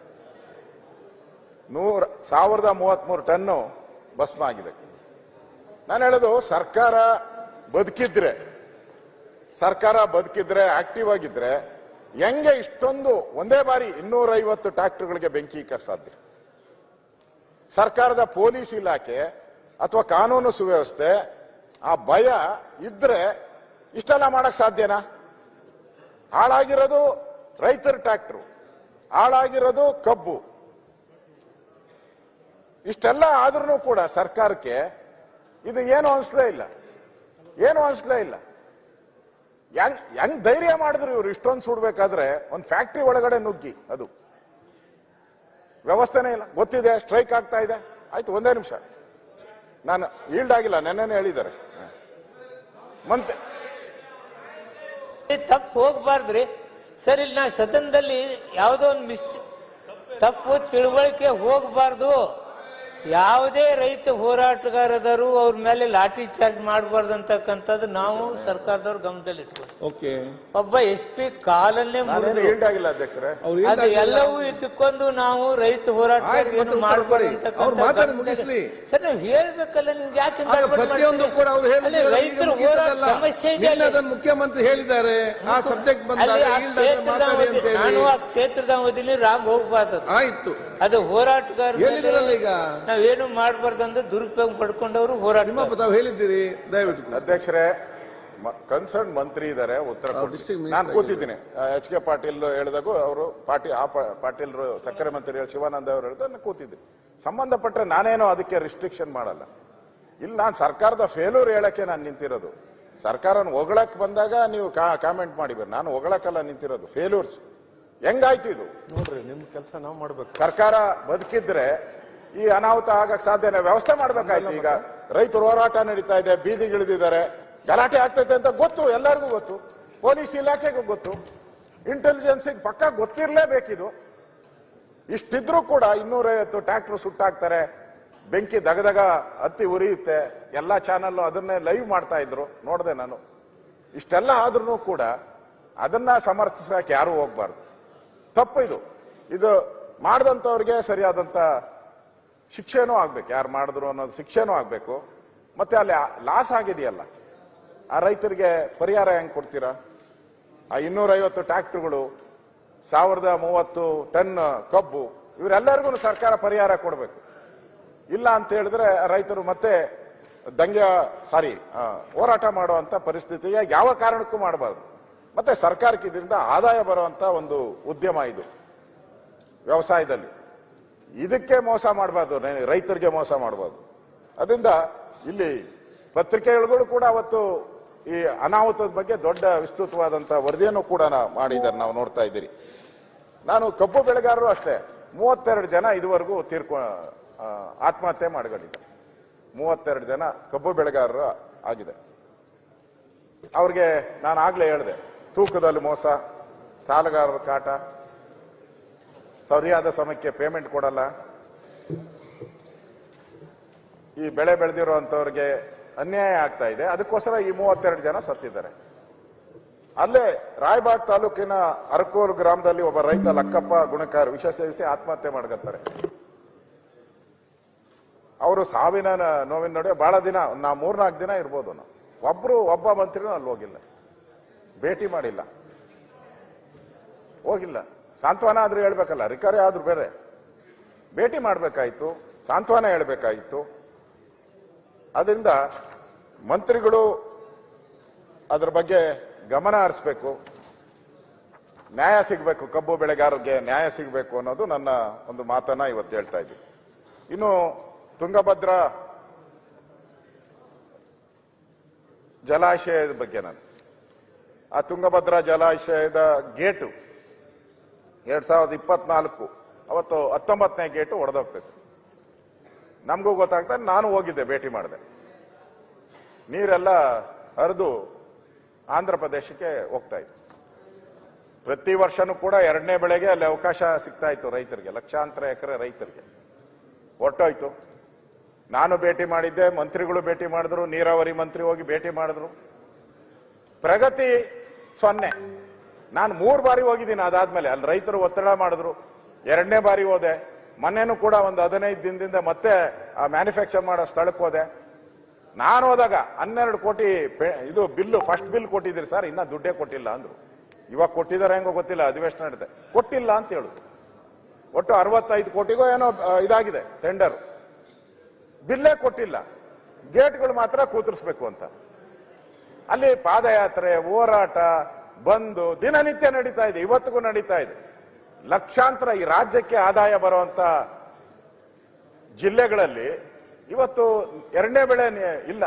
ನೂರ, ಸಾವಿರದ ಮೂವತ್ಮೂರು ಟನ್ನು ಭಸ್ಮ ಆಗಿದೆ. ನಾನು ಹೇಳೋದು, ಸರ್ಕಾರ ಬದುಕಿದ್ರೆ ಸರ್ಕಾರ ಬದುಕಿದ್ರೆ ಆಕ್ಟಿವ್ ಆಗಿದ್ರೆ, ಹೆಂಗೆ ಇಷ್ಟೊಂದು, ಒಂದೇ ಬಾರಿ ಇನ್ನೂರೈವತ್ತು ಟ್ರ್ಯಾಕ್ಟರ್ಗಳಿಗೆ ಬೆಂಕಿ ಇಕ್ಕಕ್ಕೆ ಸಾಧ್ಯ? ಸರ್ಕಾರದ ಪೊಲೀಸ್ ಇಲಾಖೆ ಅಥವಾ ಕಾನೂನು ಸುವ್ಯವಸ್ಥೆ, ಆ ಭಯ ಇದ್ರೆ ಇಷ್ಟೆಲ್ಲ ಮಾಡಕ್ ಸಾಧ್ಯನಾ? ಹಾಳಾಗಿರೋದು ರೈತರ ಟ್ರ್ಯಾಕ್ಟರು. ಹಾಳಾಗಿರೋದು ಕಬ್ಬು. ಇಷ್ಟೆಲ್ಲ ಆದ್ರೂ ಕೂಡ ಸರ್ಕಾರಕ್ಕೆ ಇದು ಏನು ಅನ್ಸ್ಲೇ ಇಲ್ಲ. ಏನು ಅನ್ಸ್ಲೇ ಇಲ್ಲ. ಹೆಂಗ್ ಹೆಂಗ್ ಧೈರ್ಯ ಮಾಡಿದ್ರು ಇವ್ರು? ಇಷ್ಟೊಂದು ಸುಡ್ಬೇಕಾದ್ರೆ ಒಂದು ಫ್ಯಾಕ್ಟ್ರಿ ಒಳಗಡೆ ನುಗ್ಗಿ ಅದು. ವ್ಯವಸ್ಥೆನೇ ಇಲ್ಲ. ಗೊತ್ತಿದೆ, ಸ್ಟ್ರೈಕ್ ಆಗ್ತಾ ಇದೆ. ಆಯ್ತು, ಒಂದೇ ನಿಮಿಷ. ನಾನು ಈಲ್ಡ್ ಆಗಿಲ್ಲ, ನೆನ್ನೆನೆ ಹೇಳಿದ್ದಾರೆ. ಮಂತ್ ತಪ್ಪು ಹೋಗ್ಬಾರ್ದ್ರಿ. ಸರ್ ಇಲ್ಲಿ ನಾ ಸದನದಲ್ಲಿ ಯಾವುದೋ ಒಂದು ಮಿಸ್ ತಪ್ಪು ತಿಳುವಳಿಕೆ ಹೋಗಬಾರ್ದು. ಯಾವುದೇ ರೈತ ಹೋರಾಟಗಾರದರು ಅವ್ರ ಮೇಲೆ ಲಾಠಿ ಚಾರ್ಜ್ ಮಾಡಬಾರ್ದು ಅಂತಕ್ಕಂಥದ್ದು ನಾವು ಸರ್ಕಾರದವ್ರ ಗಮನದಲ್ಲಿ ಇಟ್ಕೊಂಡು ಓಕೆ. ಒಬ್ಬ ಎಸ್ ಪಿ ಕಾಲನ್ನೇ ಮುರಿದು ಈಲ್ಡ್ ಆಗಿಲ್ಲ ಅಧ್ಯಕ್ಷರೇ ಅದು ಎಲ್ಲವೂ ಇಟ್ಟುಕೊಂಡು ನಾವು ರೈತ ಹೋರಾಟ ಆಯ್ತು, ಮತ್ತೆ ಉತ್ತರ ಕೊಡಿ. ಅವ್ರು ಮಾತಾಡಿ ಮುಗಿಸ್ಲಿ. ಸರ್ ನಾವು ಹೇಳ್ಬೇಕಲ್ಲ ನಿಮ್ಗೆ ಯಾಕೆ ಪ್ರತಿಯೊಂದು ಕೂಡ ಅವ್ರು ಹೇಳಿದ್ರು ರೈತರ ಹೋರಾಟ ಸಮಸ್ಯೆ ಇದೆ ಅದನ್ನು ಮುಖ್ಯಮಂತ್ರಿ ಹೇಳಿದ್ದಾರೆ. ಆ ಸಬ್ಜೆಕ್ಟ್ ಬಂದಾಗ ನಾನು ಆ ಕ್ಷೇತ್ರದ ಅವಧಿನಿ ರಾಗ್ ಹೋಗ್ಬಾರ್ದು. ಅದು. ಆಯ್ತು. ಅದು ಹೋರಾಟಗಾರ ಹೇಳಿದ್ರಲ್ಲ ಈಗ? ನಾವೇನು ಮಾಡಬಾರ್ದು ಅಂತ ದುರುಪಯೋಗ ಪಡ್ಕೊಂಡವರು ಹೋರಾಟ ತಾವು ಹೇಳಿದ್ದೀರಿ ದಯವಿಟ್ಟು. ಅಧ್ಯಕ್ಷರೇ ಕನ್ಸರ್ನ್ ಮಂತ್ರಿ ಇದ್ದಾರೆ ಉತ್ತರ. ನಾನು ಕೂತಿದ್ದೀನಿ. ಎಚ್ ಕೆ ಪಾಟೀಲ್ ಹೇಳಿದಾಗ ಅವರು ಪಾಟೀಲ್ ಆ ಪಾ- ಪಾಟೀಲ್ ಸಕ್ಕರೆ ಮಂತ್ರಿ ಶಿವಾನಂದ ಅವರು ಹೇಳಿದ ನಾನು ಕೂತಿದ್ದೀನಿ. ಸಂಬಂಧಪಟ್ಟರೆ ನಾನೇನೋ ಅದಕ್ಕೆ ರಿಸ್ಟ್ರಿಕ್ಷನ್ ಮಾಡಲ್ಲ. ಇಲ್ಲಿ ನಾನು ಸರ್ಕಾರದ ಫೇಲೂರ್ ಹೇಳಕ್ಕೆ ನಾನು ನಿಂತಿರೋದು. ಸರ್ಕಾರನ ಹೊಗಳಕ್ ಬಂದಾಗ ನೀವು ಕಾಮೆಂಟ್ ಮಾಡಿಬೇಡಿ. ನಾನು ಹೊಗಳಕ್ಕಲ್ಲ ನಿಂತಿರೋದು ಫೇಲೂರ್ಸ್ ಹೆಂಗಾಯ್ತು ಇದು? ನೋಡ್ರಿ ನಿಮ್ ಕೆಲಸ ನಾವು ಮಾಡ್ಬೇಕು. ಸರ್ಕಾರ ಬದುಕಿದ್ರೆ ಈ ಅನಾಹುತ ಆಗಕ್ಕೆ ಸಾಧ್ಯನೇ ವ್ಯವಸ್ಥೆ ಮಾಡ್ಬೇಕಾಯ್ತು ಈಗ. ರೈತರು ಹೋರಾಟ ನಡೀತಾ ಇದೆ ಬೀದಿಗಿಳಿದಿದ್ದಾರೆ. ಗಲಾಟೆ ಆಗ್ತೈತೆ ಅಂತ ಗೊತ್ತು ಎಲ್ಲರಿಗೂ ಗೊತ್ತು. ಪೊಲೀಸ್ ಇಲಾಖೆಗೂ ಗೊತ್ತು. ಇಂಟೆಲಿಜೆನ್ಸಿಗೆ ಪಕ್ಕ ಗೊತ್ತಿರಲೇಬೇಕಿದು. ಇಷ್ಟಿದ್ರೂ ಕೂಡ ಇನ್ನೂರೈವತ್ತು ಟ್ರ್ಯಾಕ್ಟರ್ ಸುಟ್ಟಾಕ್ತಾರೆ ಬೆಂಕಿ ದಗದಗ ಹತ್ತಿ ಉರಿಯುತ್ತೆ. ಎಲ್ಲ ಚಾನಲ್ಲು ಅದನ್ನೇ ಲೈವ್ ಮಾಡ್ತಾ ಇದ್ರು. ನೋಡಿದೆ ನಾನು. ಇಷ್ಟೆಲ್ಲ ಆದ್ರೂ ಕೂಡ ಅದನ್ನ ಸಮರ್ಥಿಸಕ್ಕೆ ಯಾರು ಹೋಗ್ಬಾರ್ದು. ತಪ್ಪು ಇದು. ಇದು ಮಾಡಿದಂಥವ್ರಿಗೆ ಸರಿಯಾದಂತ ಶಿಕ್ಷೆನೂ ಆಗ್ಬೇಕು. ಯಾರು ಮಾಡಿದ್ರು ಅನ್ನೋದು ಶಿಕ್ಷೆನೂ ಆಗ್ಬೇಕು. ಮತ್ತೆ ಅಲ್ಲಿ ಲಾಸ್ ಆಗಿದೆಯಲ್ಲ, ಆ ರೈತರಿಗೆ ಪರಿಹಾರ ಹೆಂಗ್ ಕೊಡ್ತೀರಾ? ಆ ಇನ್ನೂರೈವತ್ತು ಟ್ರ್ಯಾಕ್ಟರ್ಗಳು ಸಾವಿರದ ಮೂವತ್ತು ಟನ್ ಕಬ್ಬು, ಇವರೆಲ್ಲರಿಗೂ ಸರ್ಕಾರ ಪರಿಹಾರ ಕೊಡಬೇಕು. ಇಲ್ಲ ಅಂತ ಹೇಳಿದ್ರೆ ರೈತರು ಮತ್ತೆ ದಂಗೆ ಸಾರಿ ಹೋರಾಟ ಮಾಡುವಂತ ಪರಿಸ್ಥಿತಿ ಯಾವ ಕಾರಣಕ್ಕೂ ಮಾಡಬಾರ್ದು. ಮತ್ತೆ ಸರ್ಕಾರಕ್ಕೆ ಇದರಿಂದ ಆದಾಯ ಬರುವಂತ ಒಂದು ಉದ್ಯಮ ಇದು, ವ್ಯವಸಾಯದಲ್ಲಿ. ಇದಕ್ಕೆ ಮೋಸ ಮಾಡಬಾರ್ದು ರೈತರಿಗೆ ಮೋಸ ಮಾಡಬಾರ್ದು. ಅದರಿಂದ ಇಲ್ಲಿ ಪತ್ರಿಕೆಗಳು ಕೂಡ ಅವತ್ತು ಈ ಅನಾಹುತದ ಬಗ್ಗೆ ದೊಡ್ಡ ವಿಸ್ತೃತವಾದಂತಹ ವರದಿಯನ್ನು ಕೂಡ ಮಾಡಿದ್ದಾರೆ, ನಾವು ನೋಡ್ತಾ ಇದ್ದೀರಿ. ನಾನು ಕಬ್ಬು ಬೆಳೆಗಾರರು ಅಷ್ಟೇ, ಮೂವತ್ತೆರಡು ಜನ ಇದುವರೆಗೂ ತೀರ್ಕೊ ಆತ್ಮಹತ್ಯೆ ಮಾಡ್ಕೊಂಡಿದ್ದಾರೆ. ಮೂವತ್ತೆರಡು ಜನ ಕಬ್ಬು ಬೆಳೆಗಾರರು ಆಗಿದೆ. ಅವ್ರಿಗೆ ನಾನು ಆಗ್ಲೇ ಹೇಳಿದೆ, ತೂಕದಲ್ಲಿ ಮೋಸ, ಸಾಲಗಾರರ ಕಾಟ ಸರಿಯಾದ ಸಮಯಕ್ಕೆ ಪೇಮೆಂಟ್ ಕೊಡಲ್ಲ. ಈ ಬೆಳೆ ಬೆಳೆದಿರುವಂತವ್ರಿಗೆ ಅನ್ಯಾಯ ಆಗ್ತಾ ಇದೆ. ಅದಕ್ಕೋಸ್ಕರ ಈ ಮೂವತ್ತೆರಡು ಜನ ಸತ್ತಿದ್ದಾರೆ. ಅಲ್ಲೇ ರಾಯಬಾಗ್ ತಾಲೂಕಿನ ಅರ್ಕೋಲ್ ಗ್ರಾಮದಲ್ಲಿ ಒಬ್ಬ ರೈತ ಲಕ್ಕಪ್ಪ ಗುಣಕಾರ ವಿಷ ಸೇವಿಸಿ ಆತ್ಮಹತ್ಯೆ ಮಾಡ್ಕತ್ತಾರೆ ಅವರು ಸಾವಿನ ನೋವಿನ ನಡುವೆ ಬಹಳ ದಿನ ನಾ ಮೂರ್ನಾಲ್ಕು ದಿನ ಇರ್ಬೋದು ನಾವು ಒಬ್ರು ಒಬ್ಬ ಮಂತ್ರಿನೂ ಅಲ್ಲಿ ಹೋಗಿಲ್ಲ. ಭೇಟಿ ಮಾಡಿಲ್ಲ. ಹೋಗಿಲ್ಲ. ಸಾಂತ್ವನ ಆದ್ರೂ ಹೇಳ್ಬೇಕಲ್ಲ, ರಿಕವರಿ ಆದ್ರೂ ಬೇರೆ. ಭೇಟಿ ಮಾಡಬೇಕಾಯಿತು, ಸಾಂತ್ವನ ಹೇಳಬೇಕಾಯಿತು. ಅದರಿಂದ ಮಂತ್ರಿಗಳು ಅದ್ರ ಬಗ್ಗೆ ಗಮನ ಹರಿಸ್ಬೇಕು. ನ್ಯಾಯ ಸಿಗಬೇಕು, ಕಬ್ಬು ಬೆಳೆಗಾರರಿಗೆ ನ್ಯಾಯ ಸಿಗಬೇಕು ಅನ್ನೋದು ನನ್ನ ಒಂದು ಮಾತನ್ನ ಇವತ್ತು ಹೇಳ್ತಾ ಇದ್ದೀನಿ. ಇನ್ನು ತುಂಗಭದ್ರಾ ಜಲಾಶಯದ ಬಗ್ಗೆ ನಾನು. ಆ ತುಂಗಭದ್ರಾ ಜಲಾಶಯದ ಗೇಟು ಎರಡ್ ಸಾವಿರದ ಇಪ್ಪತ್ನಾಲ್ಕು. ಅವತ್ತು ಹತ್ತೊಂಬತ್ತನೇ ಗೇಟು ಒಡೆದೋಗ್ತೈತೆ. ನಮಗೂ ಗೊತ್ತಾಗ್ತದೆ ನಾನು ಹೋಗಿದ್ದೆ, ಭೇಟಿ ಮಾಡಿದೆ. ನೀರೆಲ್ಲ ಹರಿದು ಆಂಧ್ರ ಪ್ರದೇಶಕ್ಕೆ ಹೋಗ್ತಾ ಇತ್ತು. ಪ್ರತಿ ವರ್ಷನೂ ಕೂಡ ಎರಡನೇ ಬೆಳೆಗೆ ಅಲ್ಲಿ ಅವಕಾಶ ಸಿಗ್ತಾ ಇತ್ತು ರೈತರಿಗೆ, ಲಕ್ಷಾಂತರ ಎಕರೆ ರೈತರಿಗೆ. ಒಟ್ಟೋಯ್ತು. ನಾನು ಭೇಟಿ ಮಾಡಿದ್ದೆ, ಮಂತ್ರಿಗಳು ಭೇಟಿ ಮಾಡಿದ್ರು, ನೀರಾವರಿ ಮಂತ್ರಿ ಹೋಗಿ ಭೇಟಿ ಮಾಡಿದ್ರು. ಪ್ರಗತಿ ಸೊನ್ನೆ. ನಾನು ಮೂರು ಬಾರಿ ಹೋಗಿದ್ದೀನಿ, ಅದಾದ್ಮೇಲೆ. ಅಲ್ಲಿ ರೈತರು ಒತ್ತಡ ಮಾಡಿದ್ರು. ಎರಡನೇ ಬಾರಿ ಹೋದೆ. ಮೊನ್ನೆನೂ ಕೂಡ ಒಂದು ಹದಿನೈದು ದಿನದಿಂದ ಮತ್ತೆ ಆ ಮ್ಯಾನುಫ್ಯಾಕ್ಚರ್ ಮಾಡೋ ಸ್ಥಳಕ್ಕೆ ಹೋದೆ. ನಾನು ಹೋದಾಗ ಹನ್ನೆರಡು ಕೋಟಿ ಇದು ಬಿಲ್ಲು ಫಸ್ಟ್ ಬಿಲ್ ಕೊಟ್ಟಿದ್ದೀರಿ ಸರ್, ಇನ್ನ ದುಡ್ಡೇ ಕೊಟ್ಟಿಲ್ಲ ಅಂದ್ರು. ಇವಾಗ ಕೊಟ್ಟಿದ್ದಾರೆ ಹೆಂಗೋ ಗೊತ್ತಿಲ್ಲ, ಅಧಿವೇಶನ ನಡೆದೆ ಕೊಟ್ಟಿಲ್ಲ ಅಂತ ಹೇಳುದು ಒಟ್ಟು ಅರವತ್ತೈದು ಕೋಟಿಗೋ ಏನೋ ಇದಾಗಿದೆ ಟೆಂಡರ್ ಬಿಲ್ಲೇ ಕೊಟ್ಟಿಲ್ಲ. ಗೇಟ್ಗಳು ಮಾತ್ರ ಕೂತರಿಸ್ಬೇಕು ಅಂತ. ಅಲ್ಲಿ ಪಾದಯಾತ್ರೆ, ಹೋರಾಟ ಬಂದು ದಿನನಿತ್ಯ ನಡೀತಾ ಇದೆ, ಇವತ್ತಿಗೂ ನಡೀತಾ ಇದೆ. ಲಕ್ಷಾಂತರ ಈ ರಾಜ್ಯಕ್ಕೆ ಆದಾಯ ಬರುವಂತ ಜಿಲ್ಲೆಗಳಲ್ಲಿ ಇವತ್ತು ಎರಡನೇ ಬೆಳೆ ಇಲ್ಲ.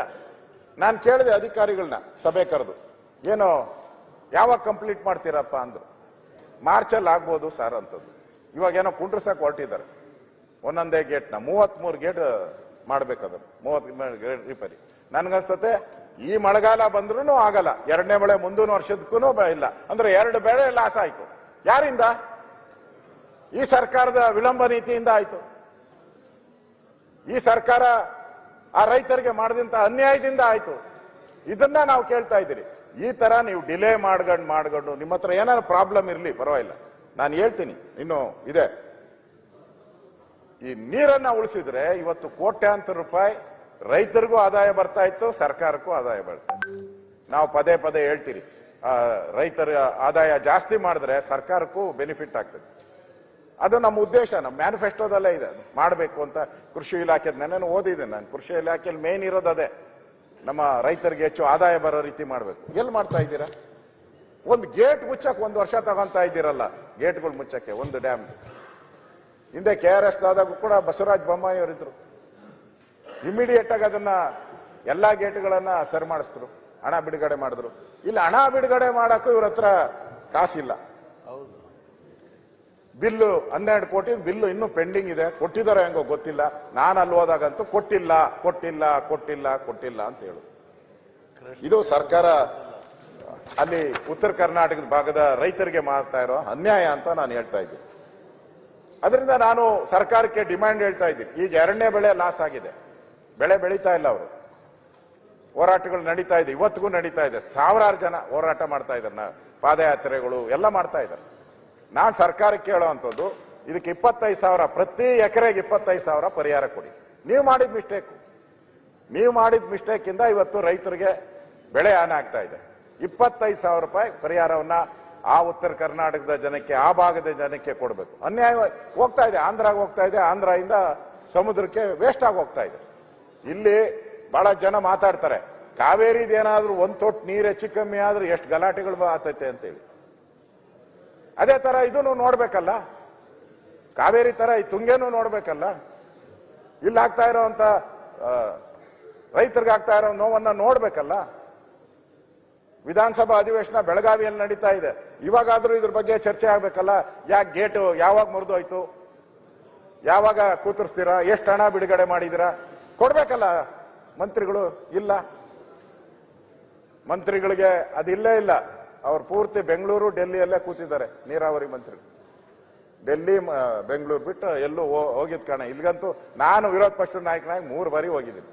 ನಾನು ಕೇಳಿದೆ ಅಧಿಕಾರಿಗಳನ್ನ ಸಭೆ ಕರೆದು. ಏನು, ಯಾವಾಗ ಕಂಪ್ಲೀಟ್ ಮಾಡ್ತೀರಪ್ಪ ಅಂದ್ರು. ಮಾರ್ಚಲ್ಲಿ ಆಗ್ಬೋದು ಸರ್ ಅಂತದ್ದು. ಇವಾಗ ಏನೋ ಕುಂಡ್ರಸಕ್ ಹೊರಟಿದ್ದಾರೆ. ಒಂದೊಂದೇ ಗೇಟ್ನ ಮೂವತ್ಮೂರು ಗೇಟ್ ಮಾಡ್ಬೇಕದು. ಮೂವತ್ ಗೇಟ್ ರಿಪೇರಿ ನನ್ಗನ್ಸತ್ತೆ ಈ ಮಳೆಗಾಲ ಬಂದ್ರೂ ಆಗಲ್ಲ. ಎರಡನೇ ಮಳೆ ಮುಂದಿನ ವರ್ಷದಕ್ಕೂ ಇಲ್ಲ. ಅಂದ್ರೆ ಎರಡು ಬೆಳೆ ಲಾಸ್ ಆಯ್ತು. ಯಾರಿಂದ? ಈ ಸರ್ಕಾರದ ವಿಳಂಬ ನೀತಿಯಿಂದ ಆಯ್ತು. ಈ ಸರ್ಕಾರ ಆ ರೈತರಿಗೆ ಮಾಡಿದಂತ ಅನ್ಯಾಯದಿಂದ ಆಯ್ತು. ಇದನ್ನ ನಾವು ಕೇಳ್ತಾ ಇದ್ದೀರಿ. ಈ ತರ ನೀವು ಡಿಲೇ ಮಾಡ್ಕೊಂಡು ಮಾಡ್ಕೊಂಡು ನಿಮ್ಮ ಹತ್ರ ಏನಾದ್ರು ಪ್ರಾಬ್ಲಮ್ ಇರಲಿ, ಪರವಾಗಿಲ್ಲ. ನಾನು ಹೇಳ್ತೀನಿ, ಇನ್ನು ಇದೆ. ಈ ನೀರನ್ನ ಉಳಿಸಿದ್ರೆ ಇವತ್ತು ಕೋಟ್ಯಾಂತರ ರೂಪಾಯಿ ರೈತರಿಗೂ ಆದಾಯ ಬರ್ತಾ ಇತ್ತು, ಸರ್ಕಾರಕ್ಕೂ ಆದಾಯ ಬರ್ತಾ ನಾವು ಪದೇ ಪದೇ ಹೇಳ್ತೀರಿ ರೈತರ ಆದಾಯ ಜಾಸ್ತಿ ಮಾಡಿದ್ರೆ ಸರ್ಕಾರಕ್ಕೂ ಬೆನಿಫಿಟ್ ಆಗ್ತದೆ. ಅದು ನಮ್ಮ ಉದ್ದೇಶ, ನಮ್ಮ ಮ್ಯಾನಿಫೆಸ್ಟೋದಲ್ಲೇ ಇದೆ ಮಾಡಬೇಕು ಅಂತ ಕೃಷಿ ಇಲಾಖೆ ನೆನ್ನೆ ಓದಿದೆ ನಾನು. ಕೃಷಿ ಇಲಾಖೆಯಲ್ಲಿ ಮೇನ್ ಇರೋದು ಅದೇ, ನಮ್ಮ ರೈತರಿಗೆ ಹೆಚ್ಚು ಆದಾಯ ಬರೋ ರೀತಿ ಮಾಡಬೇಕು. ಎಲ್ಲಿ ಮಾಡ್ತಾ ಇದ್ದೀರಾ? ಒಂದು ಗೇಟ್ ಮುಚ್ಚಕ್ಕೆ ಒಂದು ವರ್ಷ ತಗೊಂತಾ ಇದ್ದೀರಲ್ಲ, ಗೇಟ್ಗಳು ಮುಚ್ಚಕ್ಕೆ, ಒಂದು ಡ್ಯಾಮ್ ಹಿಂದೆ ಕೆ ಆರ್ ಎಸ್ ದಾದಾಗೂ ಕೂಡ ಬಸವರಾಜ್ ಬೊಮ್ಮಾಯಿ ಅವರಿದ್ರು ಇಮಿಡಿಯೇಟ್ ಆಗಿ ಅದನ್ನ ಎಲ್ಲಾ ಗೇಟ್ಗಳನ್ನ ಸರಿ ಮಾಡಿಸಿದ್ರು. ಹಣ ಬಿಡುಗಡೆ ಮಾಡಿದ್ರು. ಇಲ್ಲಿ ಹಣ ಬಿಡುಗಡೆ ಮಾಡಕ್ಕೂ ಇವ್ರ ಹತ್ರ ಕಾಸಿಲ್ಲ. ಬಿಲ್ಲು ಹನ್ನೆರಡು ಕೋಟಿ, ಬಿಲ್ಲು ಇನ್ನೂ ಪೆಂಡಿಂಗ್ ಇದೆ. ಕೊಟ್ಟಿದಾರೋ ಹೆಂಗೋ ಗೊತ್ತಿಲ್ಲ. ನಾನು ಅಲ್ಲಿ ಹೋದಾಗಂತೂ ಕೊಟ್ಟಿಲ್ಲ ಕೊಟ್ಟಿಲ್ಲ ಕೊಟ್ಟಿಲ್ಲ ಕೊಟ್ಟಿಲ್ಲ ಅಂತ ಹೇಳು. ಇದು ಸರ್ಕಾರ ಅಲ್ಲಿ ಉತ್ತರ ಕರ್ನಾಟಕದ ಭಾಗದ ರೈತರಿಗೆ ಮಾಡ್ತಾ ಇರೋ ಅನ್ಯಾಯ ಅಂತ ನಾನು ಹೇಳ್ತಾ ಇದ್ದೀನಿ. ಅದರಿಂದ ನಾನು ಸರ್ಕಾರಕ್ಕೆ ಡಿಮ್ಯಾಂಡ್ ಹೇಳ್ತಾ ಇದ್ದೀನಿ. ಈಗ ಎರಡನೇ ಬೆಳೆ ಲಾಸ್ ಆಗಿದೆ. ಬೆಳೆ ಬೆಳೀತಾ ಇಲ್ಲ ಅವರು. ಹೋರಾಟಗಳು ನಡೀತಾ ಇದೆ, ಇವತ್ತಿಗೂ ನಡೀತಾ ಇದೆ. ಸಾವಿರಾರು ಜನ ಹೋರಾಟ ಮಾಡ್ತಾ ಇದ್ದಾರೆ ಪಾದಯಾತ್ರೆಗಳು ಎಲ್ಲ ಮಾಡ್ತಾ ಇದ್ದಾರೆ. ನಾನು ಸರ್ಕಾರಕ್ಕೆ ಹೇಳುವಂಥದ್ದು ಇದಕ್ಕೆ ಇಪ್ಪತ್ತೈದು ಸಾವಿರ, ಪ್ರತಿ ಎಕರೆಗೆ ಇಪ್ಪತ್ತೈದು ಸಾವಿರ ಪರಿಹಾರ ಕೊಡಿ. ನೀವು ಮಾಡಿದ ಮಿಸ್ಟೇಕ್. ನೀವು ಮಾಡಿದ ಮಿಸ್ಟೇಕ್ ಇಂದ ಇವತ್ತು ರೈತರಿಗೆ ಬೆಳೆ ಹಾನಿ ಆಗ್ತಾ ಇದೆ. ಇಪ್ಪತ್ತೈದು ಸಾವಿರ ರೂಪಾಯಿ ಪರಿಹಾರವನ್ನ ಆ ಉತ್ತರ ಕರ್ನಾಟಕದ ಜನಕ್ಕೆ, ಆ ಭಾಗದ ಜನಕ್ಕೆ ಕೊಡಬೇಕು. ಅನ್ಯಾಯ ಹೋಗ್ತಾ ಇದೆ, ಆಂಧ್ರಾಗ ಹೋಗ್ತಾ ಇದೆ ಆಂಧ್ರದಿಂದ ಸಮುದ್ರಕ್ಕೆ ವೇಸ್ಟ್ ಆಗಿ ಹೋಗ್ತಾ ಇದೆ. ಇಲ್ಲಿ ಬಹಳ ಜನ ಮಾತಾಡ್ತಾರೆ. ಕಾವೇರಿದ ಏನಾದ್ರೂ ಒಂದ್ ತೊಟ್ಟು ನೀರು ಹೆಚ್ಚು ಕಮ್ಮಿ ಆದ್ರೂ ಎಷ್ಟು ಗಲಾಟೆಗಳು ಆತೈತೆ ಅಂತೇಳಿ. ಅದೇ ತರ ಇದನ್ನು ನೋಡ್ಬೇಕಲ್ಲ. ಕಾವೇರಿ ತರ ಈ ತುಂಗೇನು ನೋಡ್ಬೇಕಲ್ಲ. ಇಲ್ಲಿ ಆಗ್ತಾ ಇರೋಂತ ರೈತರಿಗೆ ಆಗ್ತಾ ಇರೋ ನೋವನ್ನ ನೋಡ್ಬೇಕಲ್ಲ. ವಿಧಾನಸಭಾ ಅಧಿವೇಶನ ಬೆಳಗಾವಿಯಲ್ಲಿ ನಡೀತಾ ಇದೆ. ಇವಾಗಾದ್ರೂ ಇದ್ರ ಬಗ್ಗೆ ಚರ್ಚೆ ಆಗ್ಬೇಕಲ್ಲ. ಯಾಕೆ ಗೇಟು ಯಾವಾಗ ಮುರಿದೋಯ್ತು? ಯಾವಾಗ ಕೂತರಿಸ್ತೀರಾ? ಎಷ್ಟು ಹಣ ಬಿಡುಗಡೆ ಮಾಡಿದಿರಾ? ಕೊಡ್ಬೇಕಲ್ಲ? ಮಂತ್ರಿಗಳು ಇಲ್ಲ. ಮಂತ್ರಿಗಳಿಗೆ ಅದಿಲ್ಲೇ ಇಲ್ಲ. ಅವ್ರು ಪೂರ್ತಿ ಬೆಂಗಳೂರು, ಡೆಲ್ಲಿಯಲ್ಲೇ ಕೂತಿದ್ದಾರೆ ನೀರಾವರಿ ಮಂತ್ರಿ. ಡೆಲ್ಲಿ ಬೆಂಗಳೂರು ಬಿಟ್ಟು ಎಲ್ಲೂ ಹೋಗಿದ್ ಕಾಣ. ಇಲ್ಲಿಗಂತೂ ನಾನು ವಿರೋಧ ಪಕ್ಷದ ನಾಯಕನಾಗಿ ಮೂರು ಬಾರಿ ಹೋಗಿದ್ದೀನಿ.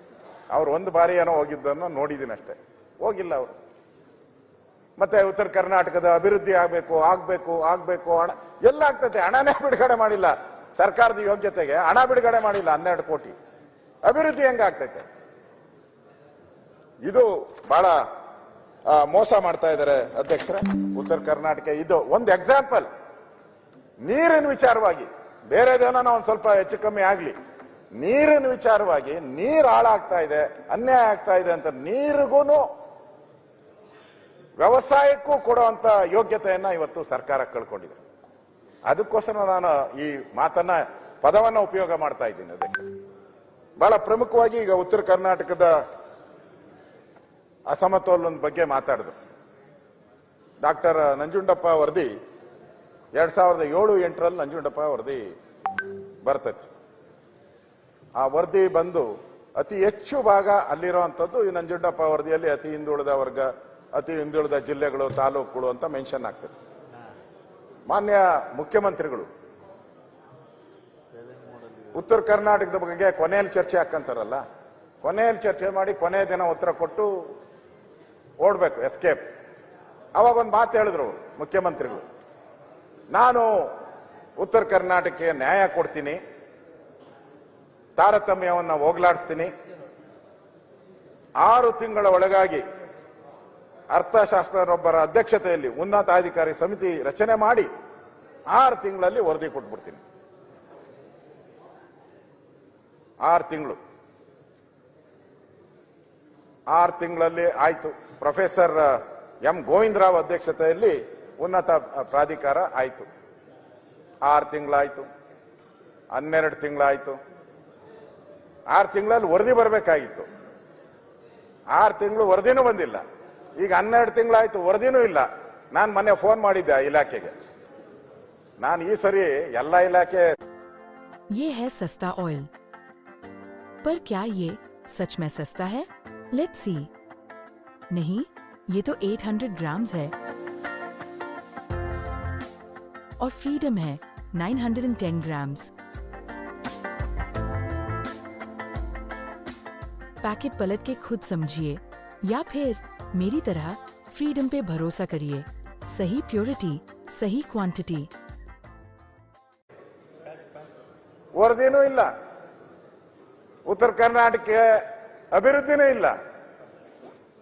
ಅವ್ರು ಒಂದು ಬಾರಿ ಏನೋ ಹೋಗಿದ್ದನ್ನು ನೋಡಿದ್ದೀನಿ ಅಷ್ಟೇ. ಹೋಗಿಲ್ಲ ಅವರು. ಮತ್ತೆ ಉತ್ತರ ಕರ್ನಾಟಕದ ಅಭಿವೃದ್ಧಿ ಆಗಬೇಕು, ಆಗ್ಬೇಕು ಆಗ್ಬೇಕು, ಹಣ, ಎಲ್ಲ ಆಗ್ತದೆ. ಹಣನೇ ಬಿಡುಗಡೆ ಮಾಡಿಲ್ಲ. ಸರ್ಕಾರದ ಯೋಗ್ಯತೆಗೆ ಹಣ ಬಿಡುಗಡೆ ಮಾಡಿಲ್ಲ, ಹನ್ನೆರಡು ಕೋಟಿ. ಅಭಿವೃದ್ಧಿ ಹೆಂಗಾಗ್ತೈತೆ? ಇದು ಬಹಳ ಮೋಸ ಮಾಡ್ತಾ ಇದ್ದಾರೆ ಅಧ್ಯಕ್ಷರ. ಉತ್ತರ ಕರ್ನಾಟಕ, ಇದು ಒಂದು ಎಕ್ಸಾಂಪಲ್ ನೀರಿನ ವಿಚಾರವಾಗಿ ಬೇರೆದೇನೋ ಒಂದು ಸ್ವಲ್ಪ ಹೆಚ್ಚು ಕಮ್ಮಿ ಆಗ್ಲಿ. ನೀರಿನ ವಿಚಾರವಾಗಿ, ನೀರು ಹಾಳಾಗ್ತಾ ಇದೆ, ಅನ್ಯಾಯ ಆಗ್ತಾ ಇದೆ ಅಂತ ನೀರಿಗೂ ವ್ಯವಸಾಯಕ್ಕೂ ಕೊಡುವಂತ ಯೋಗ್ಯತೆಯನ್ನ ಇವತ್ತು ಸರ್ಕಾರ ಕಳ್ಕೊಂಡಿದೆ. ಅದಕ್ಕೋಸ್ಕರ ನಾನು ಈ ಮಾತನ್ನ, ಪದವನ್ನ ಉಪಯೋಗ ಮಾಡ್ತಾ ಇದ್ದೀನಿ ಅದಕ್ಕೆ ಬಹಳ ಪ್ರಮುಖವಾಗಿ ಈಗ ಉತ್ತರ ಕರ್ನಾಟಕದ ಅಸಮತೋಲನದ ಬಗ್ಗೆ ಮಾತಾಡಿದ್ರು ಡಾಕ್ಟರ್ ನಂಜುಂಡಪ್ಪ ವರದಿ ಎರಡ್ ಸಾವಿರದ ಏಳು ಎಂಟರಲ್ಲಿ ನಂಜುಂಡಪ್ಪ ವರದಿ ಬರ್ತೈತಿ. ಆ ವರದಿ ಬಂದು ಅತಿ ಹೆಚ್ಚು ಭಾಗ ಅಲ್ಲಿರುವಂತದ್ದು ಈ ನಂಜುಂಡಪ್ಪ ವರದಿಯಲ್ಲಿ ಅತಿ ಹಿಂದುಳಿದ ವರ್ಗ, ಅತಿ ಹಿಂದುಳಿದ ಜಿಲ್ಲೆಗಳು, ತಾಲೂಕುಗಳು ಅಂತ ಮೆನ್ಷನ್ ಆಗ್ತದೆ. ಮಾನ್ಯ ಮುಖ್ಯಮಂತ್ರಿಗಳು ಉತ್ತರ ಕರ್ನಾಟಕದ ಬಗ್ಗೆ ಕೊನೆಯಲ್ಲಿ ಚರ್ಚೆ ಹಾಕಂತಾರಲ್ಲ? ಕೊನೆಯಲ್ಲಿ ಚರ್ಚೆ ಮಾಡಿ ಕೊನೆ ದಿನ ಉತ್ತರ ಕೊಟ್ಟು ಓಡಬೇಕು ಎಸ್ಕೇಪ್ ಅವಾಗ ಒಂದು ಮಾತು ಹೇಳಿದ್ರು ಮುಖ್ಯಮಂತ್ರಿಗಳು. ನಾನು ಉತ್ತರ ಕರ್ನಾಟಕಕ್ಕೆ ನ್ಯಾಯ ಕೊಡ್ತೀನಿ, ತಾರತಮ್ಯವನ್ನು ಹೋಗ್ಲಾಡಿಸ್ತೀನಿ. ಆರು ತಿಂಗಳ ಒಳಗಾಗಿ ಅರ್ಥಶಾಸ್ತ್ರರೊಬ್ಬರ ಅಧ್ಯಕ್ಷತೆಯಲ್ಲಿ ಉನ್ನತಾಧಿಕಾರಿ ಸಮಿತಿ ರಚನೆ ಮಾಡಿ ಆರು ತಿಂಗಳಲ್ಲಿ ವರದಿ ಕೊಟ್ಬಿಡ್ತೀನಿ. ಆರು ತಿಂಗಳು ಆರು ತಿಂಗಳಲ್ಲಿ ಆಯ್ತು ಪ್ರೊಫೆಸರ್ ಎಂ ಗೋವಿಂದರಾವ್ ಅಧ್ಯಕ್ಷತೆಯಲ್ಲಿ ಉನ್ನತ ಪ್ರಾಧಿಕಾರ ಆಯ್ತು ಆರು ತಿಂಗಳಾಯ್ತು ಹನ್ನೆರಡು ತಿಂಗಳಾಯ್ತು ಆರು ತಿಂಗಳಲ್ಲಿ ವರದಿ ಬರಬೇಕಾಗಿತ್ತು ಆರು ತಿಂಗಳು ವರದಿನೂ ಬಂದಿಲ್ಲ ಈಗ ಹನ್ನೆರಡು ತಿಂಗಳಾಯ್ತು ವರದಿನೂ ಇಲ್ಲ ನಾನು ಮೊನ್ನೆ ಫೋನ್ ಮಾಡಿದ್ದೆ ಆ ಇಲಾಖೆಗೆ ನಾನು ಈ ಸರಿ ಎಲ್ಲ ಇಲಾಖೆ ये है सस्ता ऑयल पर क्या ये सच में सस्ता है? लेट सी नहीं, ये तो 800 ग्राम्स है। और फ्रीडम है 910 ग्राम्स पैकेट पलट के खुद समझिए, या फिर मेरी तरह फ्रीडम पे भरोसा करिए। सही प्योरिटी सही क्वांटिटी वर्देनो ಉತ್ತರ ಕರ್ನಾಟಕ ಅಭಿವೃದ್ಧಿನೇ ಇಲ್ಲ.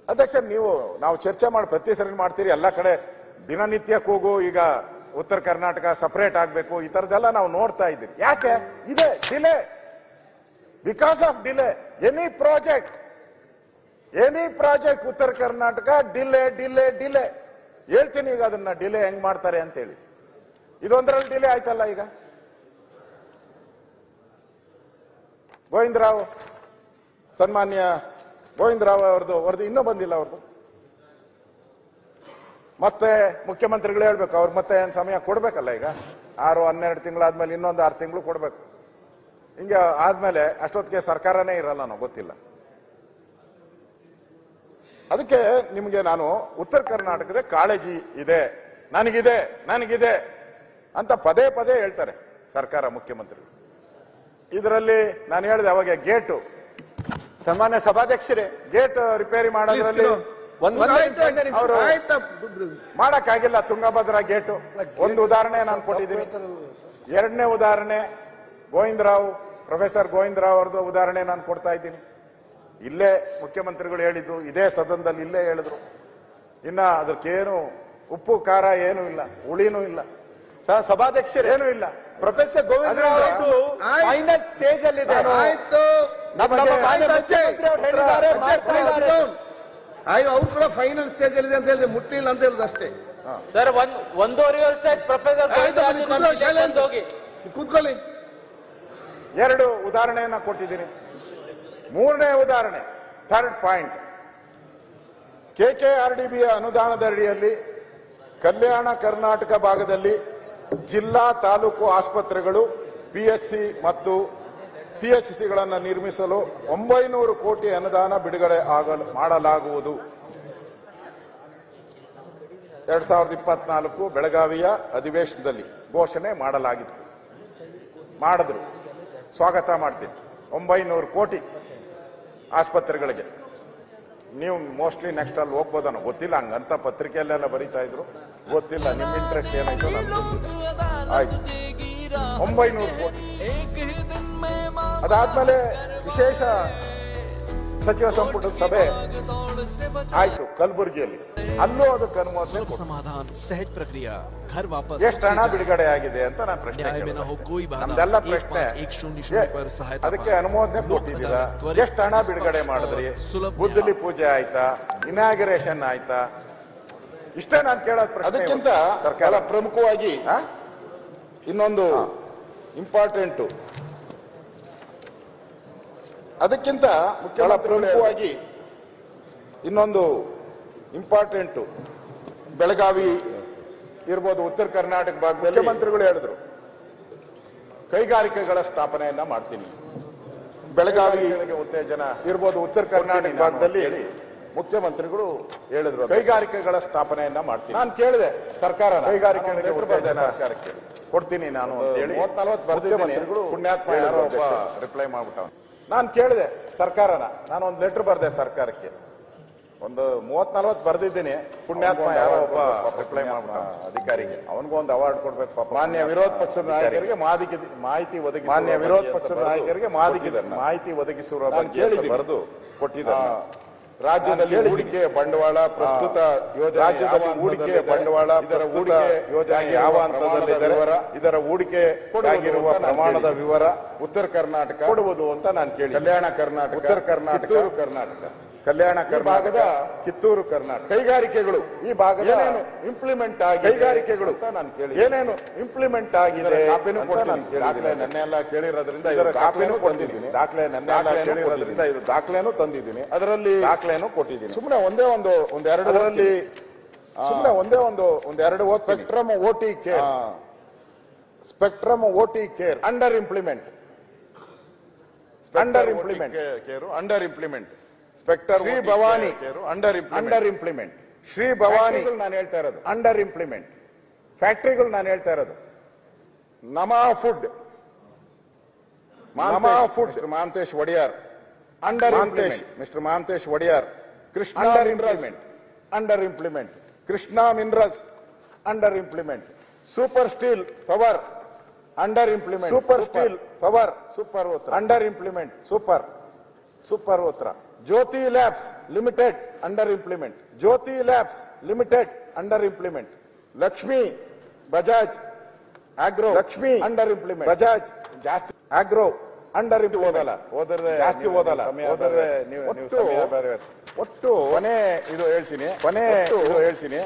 ಅಧ್ಯಕ್ಷ, ನೀವು, ನಾವು ಚರ್ಚೆ ಮಾಡಿ ಪ್ರತಿ ಸರಿ ಮಾಡ್ತೀರಿ, ಎಲ್ಲ ಕಡೆ ದಿನನಿತ್ಯ ಕೂಗು ಈಗ ಉತ್ತರ ಕರ್ನಾಟಕ ಸಪರೇಟ್ ಆಗಬೇಕು, ಈ ತರದೆಲ್ಲ ನಾವು ನೋಡ್ತಾ ಇದ್ದೀವಿ ಯಾಕೆ? ಇದೆ delay because of delay any project any project Uttara Karnataka delay delay delay ಹೇಳ್ತೀನಿ ಈಗ ಅದನ್ನ ಡಿಲೇ ಹೆಂಗ್ ಮಾಡ್ತಾರೆ ಅಂತ ಹೇಳಿ. ಇದೊಂದರಲ್ಲಿ ಡಿಲೇ ಆಯ್ತಲ್ಲ ಈಗ? ಗೋವಿಂದರಾವ್, ಸನ್ಮಾನ್ಯ ಗೋವಿಂದರಾವ್ ಅವ್ರದ್ದು ವರದಿ ಇನ್ನೂ ಬಂದಿಲ್ಲ ಅವ್ರದ್ದು. ಮತ್ತೆ ಮುಖ್ಯಮಂತ್ರಿಗಳು ಹೇಳ್ಬೇಕು ಅವ್ರು ಮತ್ತೆ ಏನು ಸಮಯ ಕೊಡ್ಬೇಕಲ್ಲ ಈಗ? ಆರು, ಹನ್ನೆರಡು ತಿಂಗಳಾದ್ಮೇಲೆ ಇನ್ನೊಂದು ಆರು ತಿಂಗಳು ಕೊಡ್ಬೇಕು. ಹಿಂಗೆ ಆದ್ಮೇಲೆ ಅಷ್ಟೊತ್ತಿಗೆ ಸರ್ಕಾರನೇ ಇರಲ್ಲ ನಾವು ಗೊತ್ತಿಲ್ಲ. ಅದಕ್ಕೆ ನಿಮಗೆ ನಾನು ಉತ್ತರ ಕರ್ನಾಟಕದ ಕಾಳಜಿ ಇದೆ, ನನಗಿದೆ ನನಗಿದೆ ಅಂತ ಪದೇ ಪದೇ ಹೇಳ್ತಾರೆ ಸರ್ಕಾರ ಮುಖ್ಯಮಂತ್ರಿ ಇದರಲ್ಲಿ ನಾನು ಹೇಳಿದೆ ಅವಾಗ ಗೇಟು. ಸನ್ಮಾನ್ಯ ಸಭಾಧ್ಯಕ್ಷರೇ ಗೇಟ್ ರಿಪೇರಿ ಮಾಡೋದ್ರಲ್ಲಿ ಒಂದು ಅವರು ಮಾಡಕ್ಕಾಗಿಲ್ಲ ತುಂಗಭದ್ರಾ ಗೇಟು. ಒಂದು ಉದಾಹರಣೆ ನಾನು ಕೊಟ್ಟಿದ್ದೀನಿ. ಎರಡನೇ ಉದಾಹರಣೆ ಗೋವಿಂದರಾವ್ ಪ್ರೊಫೆಸರ್ ಗೋವಿಂದರಾವ್ ಅವ್ರದ್ದು ಉದಾಹರಣೆ ನಾನು ಕೊಡ್ತಾ ಇದ್ದೀನಿ. ಇಲ್ಲೇ ಮುಖ್ಯಮಂತ್ರಿಗಳು ಹೇಳಿದ್ದು ಇದೇ ಸದನದಲ್ಲಿ ಇಲ್ಲೇ ಹೇಳಿದ್ರು. ಇನ್ನ ಅದಕ್ಕೇನು ಉಪ್ಪು ಖಾರ ಏನೂ ಇಲ್ಲ ಹುಳಿನೂ ಇಲ್ಲ. ಸಭಾಧ್ಯಕ್ಷರೇ ಏನೂ ಇಲ್ಲ. ಪ್ರೊಫೆಸರ್ ಗೋವಿಂದ. ಫೈನಲ್ ಸ್ಟೇಜ್ ಅಲ್ಲಿ ಇದೆ ಆಯ್ತು ನಮ್ಮ ಅವ್ರು ಕೂಡ ಫೈನಲ್ ಸ್ಟೇಜ್ ಅಲ್ಲಿ ಇದೆ ಅಂತ ಹೇಳಿದ್ರೆ. ಮುಟ್ಟಿಲ್ಲ ಅಂತ ಹೇಳುದು ಅಷ್ಟೇ. ಸರ್ ಒಂದ್ ಒಂದೂವರೆ ವರ್ಷ ಆಯ್ತು ಪ್ರೊಫೆಸರ್ ಹೋಗಿ. ಕೂತ್ಕೊಳ್ಳಿ. ಎರಡು ಉದಾಹರಣೆಯನ್ನ ಕೊಟ್ಟಿದ್ದೀನಿ. ಮೂರನೇ ಉದಾಹರಣೆ ಥರ್ಡ್ ಪಾಯಿಂಟ್ ಕೆಕೆಆರ್ಡಿಬಿಯ ಅನುದಾನದ ಅಡಿಯಲ್ಲಿ ಕಲ್ಯಾಣ ಕರ್ನಾಟಕ ಭಾಗದಲ್ಲಿ ಜಿಲ್ಲಾ ತಾಲೂಕು ಆಸ್ಪತ್ರೆಗಳು ಪಿಎಚ್ಸಿ ಮತ್ತು ಸಿಎಚ್ಸಿಗಳನ್ನು ನಿರ್ಮಿಸಲು ಒಂಬೈನೂರು ಕೋಟಿ ಅನುದಾನ ಬಿಡುಗಡೆ ಆಗಲು ಮಾಡಲಾಗುವುದು. ಎರಡ್ ಸಾವಿರದ ಇಪ್ಪತ್ನಾಲ್ಕು ಬೆಳಗಾವಿಯ ಅಧಿವೇಶನದಲ್ಲಿ ಘೋಷಣೆ ಮಾಡಲಾಗಿತ್ತು. ಮಾಡಿದ್ರು. ಸ್ವಾಗತ ಮಾಡ್ತೀನಿ. ಒಂಬೈನೂರು ಕೋಟಿ ಆಸ್ಪತ್ರೆಗಳಿಗೆ. ನೀವು ಮೋಸ್ಟ್ಲಿ ನೆಕ್ಸ್ಟ್ ಅಲ್ಲಿ ಹೋಗ್ಬೋದನ್ನ ಗೊತ್ತಿಲ್ಲ, ಹಂಗಂತ ಪತ್ರಿಕೆಯಲ್ಲೆಲ್ಲ ಬರೀತಾ ಇದ್ರು. ಗೊತ್ತಿಲ್ಲ ನಿಮ್ಮ ಇಂಟ್ರೆಸ್ಟ್ ಏನಾಯ್ತು ಆಯ್ತು. ಒಂಬೈನೂರು ಕೋಟಿ. ಅದಾದ್ಮೇಲೆ ವಿಶೇಷ ಸಚಿವ ಸಂಪುಟದ ಸಭೆ ಆಯ್ತು ಕಲಬುರಗಿಯಲ್ಲಿ ಅಲ್ಲೂ ಅದಕ್ಕೆ ಅನುಮೋದನೆ ಕೊಟ್ರು. समाधान सहज प्रक्रिया घर वापस ಎಷ್ಟು ಹಣ ಬಿಡುಗಡೆ ಆಗಿದೆ ಅಂತ ನಾನು ಪ್ರಶ್ನೆ ನ್ಯಾಯ ಕೇಳಿದೆ. ಬಿನ ಹೋ ಕೋಯಿ ಬಾಧಾ. ನಮ್ದೆಲ್ಲ ಏಕ್ ಪ್ರಶ್ನೆ ಪಾಂಚ್ ಏಕ್ ಶೂನ್ಯ ಶೂನ್ಯ ಏ, ಪರ್ ಸಹಾಯತಾ ಅದಕ್ಕೆ ಪಾತ್ರ. ಅನುಮೋದನೆ ಲೋಕ್ ಕೊಟ್ಟಿದ್ದೀರಾ ಅದಾಲತ್ ತ್ವರಿತ, ಎಷ್ಟು ಹಣ ಬಿಡುಗಡೆ ನಿಷ್ಪಕ್ಷ, ಮಾಡಿದ್ರಿ ಸುಲಭ ಬುದ್ಧಲಿ ನ್ಯಾಯ. ಪೂಜೆ ಆಯ್ತಾ ಇನಾಗ್ರೇಷನ್ ಆಯ್ತಾ ಇಷ್ಟೇ ನಾನು ಕೇಳೋದು ಪ್ರಶ್ನೆ ಅದಕ್ಕಿಂತ ಇವತ್ತು. ಸರ್ಕಾರ ಬಹಳ ಪ್ರಮುಖವಾಗಿ ಆ? ಇನ್ನೊಂದು ಇಂಪಾರ್ಟೆಂಟ್ ಅದಕ್ಕಿಂತ ಬಹಳ ಪ್ರಮುಖವಾಗಿ ಇನ್ನೊಂದು ಇಂಪಾರ್ಟೆಂಟ್ ಬೆಳಗಾವಿ ಇರ್ಬೋದು ಉತ್ತರ ಕರ್ನಾಟಕ ಭಾಗದಲ್ಲಿ ಮುಖ್ಯಮಂತ್ರಿಗಳು ಹೇಳಿದ್ರು. ಕೈಗಾರಿಕೆಗಳ ಸ್ಥಾಪನೆಯನ್ನ ಮಾಡ್ತೀನಿ. ಬೆಳಗಾವಿ ಉತ್ತೇಜನ ಇರ್ಬೋದು ಉತ್ತರ ಕರ್ನಾಟಕ ಭಾಗದಲ್ಲಿ ಹೇಳಿ. ಮುಖ್ಯಮಂತ್ರಿಗಳು ಹೇಳಿದ್ರು ಕೈಗಾರಿಕೆಗಳ ಸ್ಥಾಪನೆಯನ್ನ ಮಾಡ್ತೀನಿ. ನಾನು ಕೇಳಿದೆ ಸರ್ಕಾರ ಕೈಗಾರಿಕೆಗಳಿಗೆ ಉತ್ತೇಜನ ಸರ್ಕಾರಕ್ಕೆ ಕೊಡ್ತೀನಿ ನಾನು ಅಂತ ಹೇಳಿ ಮುಖ್ಯಮಂತ್ರಿಗಳು ಪುಣ್ಯಾತ್ಮ ರಿಪ್ಲೈ ಮಾಡ್ಬಿಟ್ಟ ನಾನು ಕೇಳಿದೆ ಸರ್ಕಾರನ. ನಾನು ಒಂದು ಲೆಟರ್ ಬರ್ದೆ ಸರ್ಕಾರಕ್ಕೆ. ಒಂದು ಮೂವತ್ ನಲ್ವತ್ ಬರ್ದಿದ್ದೀನಿ. ಪುಣ್ಯಾತ್ಮ ಯಾರೋ ಒಬ್ಬ ರಿಪ್ಲೈ ಮಾಡ್ಬಿಟ್ಟ ಅಧಿಕಾರಿಗೆ. ಅವನಿಗೊಂದು ಅವಾರ್ಡ್ ಕೊಡ್ಬೇಕು ಪಾಪ ಮಾನ್ಯ ವಿರೋಧ ಪಕ್ಷದ ನಾಯಕರಿಗೆ ಮಾಹಿತಿ ಮಾಹಿತಿ ಒದಗಿ ಮಾನ್ಯ ವಿರೋಧ ಪಕ್ಷದ ನಾಯಕರಿಗೆ ಮಾಹಿತಿ ಮಾಹಿತಿ ಒದಗಿಸಿರುವ ಬಗ್ಗೆ ಬರೆದು ಕೊಟ್ಟಿದ್ದಾರೆ ರಾಜ್ಯದಲ್ಲಿ ಹೂಡಿಕೆ ಬಂಡವಾಳ ಪ್ರಸ್ತುತ ಯೋಜನೆ ರಾಜ್ಯದಲ್ಲಿ ಹೂಡಿಕೆ ಬಂಡವಾಳ ಇದರ ಹೂಡಿಕೆ ಯೋಜನೆ ಯಾವ ಹಂತದಲ್ಲಿ ವಿವರ ಇದರ ಹೂಡಿಕೆ ಆಗಿರುವ ಪ್ರಮಾಣದ ವಿವರ ಉತ್ತರ ಕರ್ನಾಟಕ ಕೊಡುವುದು ಅಂತ ನಾನು ಕೇಳಿ ಕಲ್ಯಾಣ ಕರ್ನಾಟಕ ಉತ್ತರ ಕರ್ನಾಟಕ ಕರ್ನಾಟಕ ಕಲ್ಯಾಣ ಭಾಗದ ಕಿತ್ತೂರು ಕರ್ನಾಟಕ. ಕೈಗಾರಿಕೆಗಳು ಈ ಭಾಗದ ಇಂಪ್ಲಿಮೆಂಟ್ ಆಗಿ ಕೈಗಾರಿಕೆಗಳು? ನಾನು ಕೇಳಿ ಏನೇನು ಇಂಪ್ಲಿಮೆಂಟ್ ಆಗಿದೆ ಕಾಪಿನೂ ದಾಖಲೆ ಕೇಳಿರೋದ್ರಿಂದ ದಾಖಲೆನೂ ಕೊಡ್ತಿದ್ದೀನಿ ದಾಖಲೆ ನೆನ್ನೆ ಎಲ್ಲ ಕೇಳಿರೋದ್ರಿಂದ ಇದು ದಾಖಲೆನೂ ತಂದಿದ್ದೀನಿ. ಅದರಲ್ಲಿ ದಾಖಲೆನೂ ಕೊಟ್ಟಿದ್ದೀನಿ. ಸುಮ್ಮನೆ ಒಂದೇ ಒಂದು ಒಂದೆರಡು ಅದರಲ್ಲಿ ಸುಮ್ಮನೆ ಒಂದೇ ಒಂದು ಒಂದೆರಡು spectrum OT care. Spectrum OT care. Under implement under implement care under implement spectrum Shri Bhavani under under implement Shri Bhavani ನಾನು ಹೇಳ್ತಾ ಇರೋದು. ಅಂಡರ್ ಇಂಪ್ಲಿಮೆಂಟ್ ಫ್ಯಾಕ್ಟ್ರಿಗಳು ನಾನು ಹೇಳ್ತಾ ಇರೋದು. Nama food Nama food Mahantesh Odiyar. Under Mahantesh mister Mahantesh Odiyar. Krishna implement under implement Krishna minerals under implement super steel power under implement super steel power super Uttara under implement super super Uttara Jyoti labs limited under implement Jyoti labs limited under implement Lakshmi Bajaj agro Lakshmi under implement Bajaj ಜಾಸ್ತಿ agro under ಓದಲ್ಲ. ಓದಿದ್ರೆ ಜಾಸ್ತಿ ಓದಲ್ಲ. ಓದಿದ್ರೆ ನೀವು ಒಟ್ಟು ಒಟ್ಟು ಕೊನೆ ಇದು ಹೇಳ್ತೀನಿ. ಕೊನೆ ಇದು ಹೇಳ್ತೀನಿ.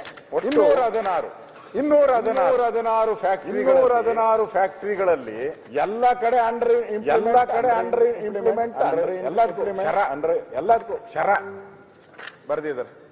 ಇನ್ನೂರ ಹದಿನಾರು ಇನ್ನೂರ ಹದಿನಾರು ಹದಿನಾರು ಫ್ಯಾಕ್ಟ್ರಿ ಇನ್ನೂರ ಹದಿನಾರು ಫ್ಯಾಕ್ಟ್ರಿಗಳಲ್ಲಿ ಎಲ್ಲ ಕಡೆ ಅಂಡರ್ ಎಲ್ಲ ಕಡೆ ಅಂಡರ್ ಇಂಪ್ಲಿಮೆಂಟ್ ಎಲ್ಲದಕ್ಕೂ ಎಲ್ಲದಕ್ಕೂ. ಶರ. ಬರ್ದಿದ್ದಾರೆ.